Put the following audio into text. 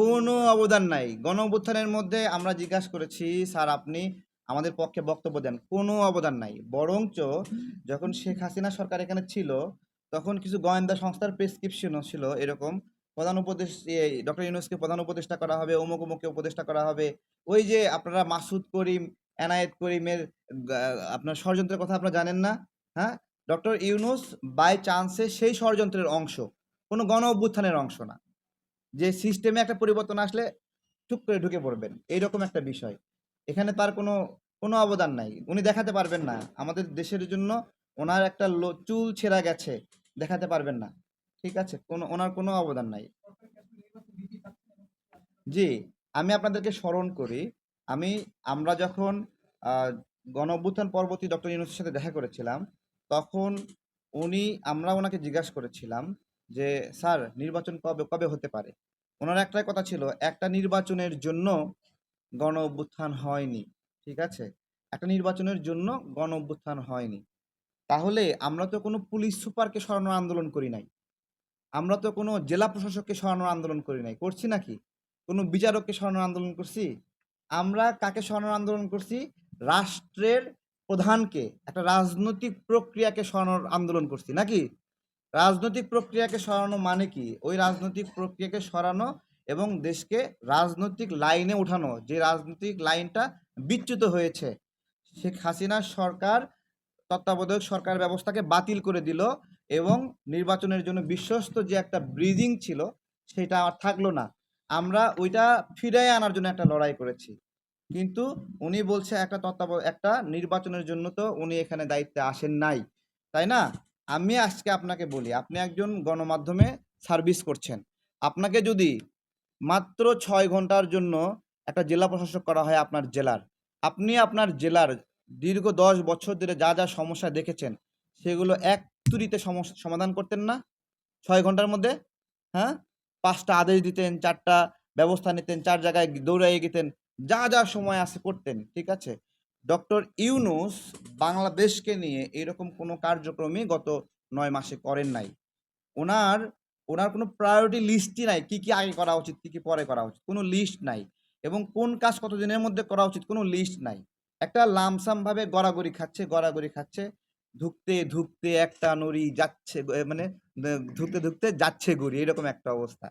কোনো অবদান নাই। গণ অভ্যুত্থানের মধ্যে আমরা জিজ্ঞাসা করেছি, স্যার, আপনি আমাদের পক্ষে বক্তব্য দেন। কোনো অবদান নাই। বরঞ্চ যখন শেখ হাসিনা সরকার এখানে ছিল, তখন কিছু গোয়েন্দা সংস্থার প্রেসক্রিপশনও ছিল এরকম। প্রধান উপদেশ ডক্টর ইউনুসকে প্রধান উপদেষ্টা করা হবে, অমুক অমুককে উপদেষ্টা করা হবে। ওই যে আপনারা মাসুদ করিম, এনায়েত করিমের আপনার ষড়যন্ত্রের কথা আপনারা জানেন না? হ্যাঁ? ডক্টর ইউনুস বাই চান্সে সেই ষড়যন্ত্রের অংশ। কোনো গণ অভ্যুত্থানের অংশ না। যে সিস্টেমে একটা পরিবর্তন আসলে টুক করে ঢুকে পড়বেন। এইরকম একটা বিষয়। এখানে তার কোনো কোনো অবদান নাই। উনি দেখাতে পারবেন না। আমাদের দেশের জন্য ওনার একটা চুল ছেঁড়া গেছে। দেখাতে পারবেন না। ঠিক আছে? কোনো, ওনার কোনো অবদান নাই। জি, আমি আপনাদেরকে স্মরণ করি, আমি, আমরা যখন গণ অভ্যুত্থান পরবর্তী ডক্টর ইউনুসের সাথে দেখা করেছিলাম, তখন উনি, আমরা ওনাকে জিজ্ঞাসা করেছিলাম যে, স্যার, নির্বাচন কবে কবে হতে পারে? ওনার একটাই কথা ছিল, একটা নির্বাচনের জন্য গণ অভ্যুত্থান হয়নি। ঠিক আছে? একটা নির্বাচনের জন্য গণ অভ্যুত্থান হয়নি। তাহলে আমরা তো কোনো পুলিশ সুপারকে সরানোর আন্দোলন করি নাই। আমরা তো কোনো জেলা প্রশাসককে সরানোর আন্দোলন করি নাই। করছি নাকি? কোনো বিচারককে সরানোর আন্দোলন করছি? আমরা কাকে সরানোর আন্দোলন করছি? রাষ্ট্রের প্রধানকে, একটা রাজনৈতিক প্রক্রিয়াকে সরানোর আন্দোলন করছি, নাকি? রাজনৈতিক প্রক্রিয়াকে সরানো মানে কি? ওই রাজনৈতিক প্রক্রিয়াকে সরানো এবং দেশকে রাজনৈতিক লাইনে ওঠানো যে রাজনৈতিক লাইনটা বিচ্যুত হয়েছে। শেখ হাসিনার সরকার তত্ত্বাবধায়ক সরকার ব্যবস্থাকে বাতিল করে দিল এবং নির্বাচনের জন্য বিশ্বস্ত যে একটা ব্রিজিং ছিল, সেটা আর থাকল না। আমরা ওইটা ফিরে আনার জন্য একটা লড়াই করেছি। কিন্তু উনি বলছে একটা তত্ত্বাব, একটা নির্বাচনের জন্য তো উনি এখানে দায়িত্বে আসেন নাই। তাই না? আমি আজকে আপনাকে বলি, আপনি একজন গণমাধ্যমে সার্ভিস করছেন। আপনাকে যদি মাত্র ছয় ঘণ্টার জন্য একটা জেলা প্রশাসক করা হয় আপনার জেলার, আপনি আপনার জেলার দীর্ঘ দশ বছর ধরে যা যা সমস্যা দেখেছেন, সেগুলো এক তুরিতে সমস্যা সমাধান করতেন না? ছয় ঘণ্টার মধ্যে? হ্যাঁ? পাঁচটা আদেশ দিতেন, চারটা ব্যবস্থা নিতেন, চার জায়গায় দৌড়াইয়ে গেতেন, যা যা সময় আসে করতেন, ঠিক আছে? ডক্টর ইউনুস বাংলাদেশকে নিয়ে এরকম কোনো কার্যক্রমই গত নয় মাসে করেন নাই। ওনার ওনার কোনো প্রায়োরিটি লিস্টই নাই, কি কি আগে করা উচিত, কি কি পরে করা উচিত, কোনো লিস্ট নাই। এবং কোন কাজ কত দিনের মধ্যে করা উচিত, কোনো লিস্ট নাই। একটা লামসাম ভাবে গড়াগড়ি খাচ্ছে গড়াগড়ি খাচ্ছে, ধুকতে ধুকতে একটা নড়ি যাচ্ছে মানে ধুকতে ধুকতে যাচ্ছে গড়ি, এরকম একটা অবস্থা।